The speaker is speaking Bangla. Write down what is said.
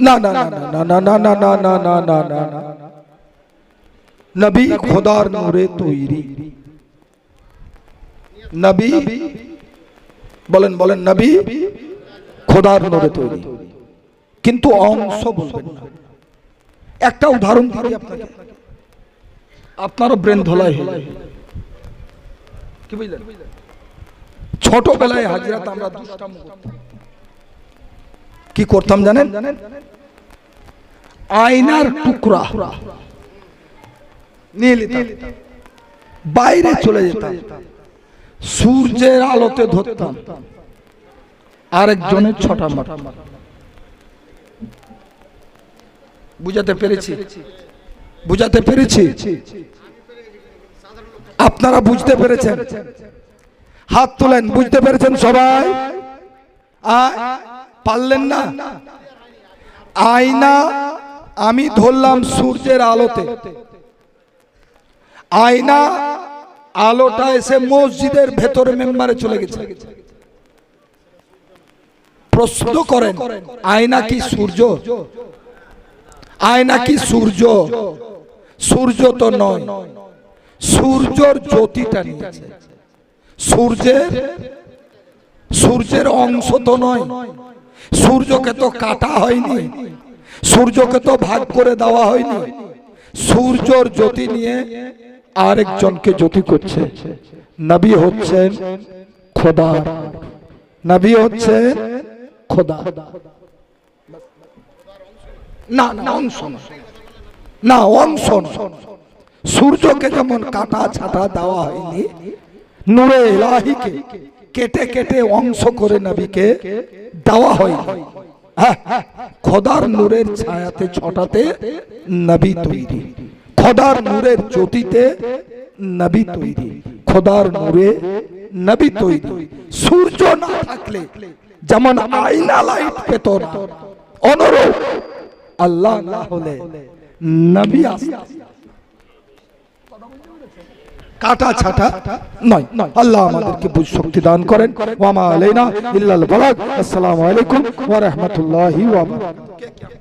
না না না না না না না না না না না না না নবী খোদার নূরে তৈরি নবী বলেন বলেন নবী খোদার নূরে তৈরি কিন্তু অংশ বলবেন না একটা উদাহরণ দিই আপনাকে আপনারও ব্রেন ধোলাই হলো কি বুঝলেন ছোটবেলায় হাজরাত আমরা দুষ্টাম করতাম কি করতাম জানেন? আয়নার টুকরা। নিয়ে নিতাম। বাইরে চলে যেতাম। সূর্যের আলোতে ধরতাম। আরেকজনের ছটা মাটা বুঝাতে পেরেছি? বুঝাতে পেরেছি? আপনারা বুঝতে পেরেছেন। হাত তোলেন। বুঝতে পেরেছেন সবাই? আ- পারলেন না। আয়না আমি ধরলাম সূর্যের আলোতে। আয়না আলোটা এসে মসজিদের ভেতরে মেম্বারে চলে গেছে। প্রশ্ন করেন, আয়না কি সূর্য? আয়না কি সূর্য? সূর্য তো নয়। সূর্যর জ্যোতিটা নিয়েছে। সূর্যের সূর্যের অংশ তো নয়। সূর্যকে তো কাটা হয়নি। সূর্যকে তো ভাগ করে দেওয়া হয়নি। সূর্যর জ্যোতি নিয়ে আরেকজনকে জ্যোতি করছে। নবী হচ্ছেন খোদা। নবী হচ্ছেন খোদা। না না, অংশ না। অংশ সূর্যকে যেমন কাটা ছাটা দেওয়া হয়নি, নূরে কেটে কেটে অংশ করে নবীকে দেওয়া হয়। হ্যাঁ, খোদার নূরের ছায়াতে ছটাতে নবী তৈরি। খোদার নূরের জ্যোতিতে নবী তৈরি। খোদার নূরে নবী তৈরি। সূর্য না থাকলে যেমন আয়না লাইট পেত না অনুরূপ আল্লাহ না হলে নবী আসতে কাটা ছাটা নয়। আল্লাহ আমাদেরকে বুঝ শক্তি দান করেন। ওয়ামা আলাইনা ইল্লাল বালাগ। আসসালামু আলাইকুম ওয়া রাহমাতুল্লাহি ওয়া বারাকাতুহু।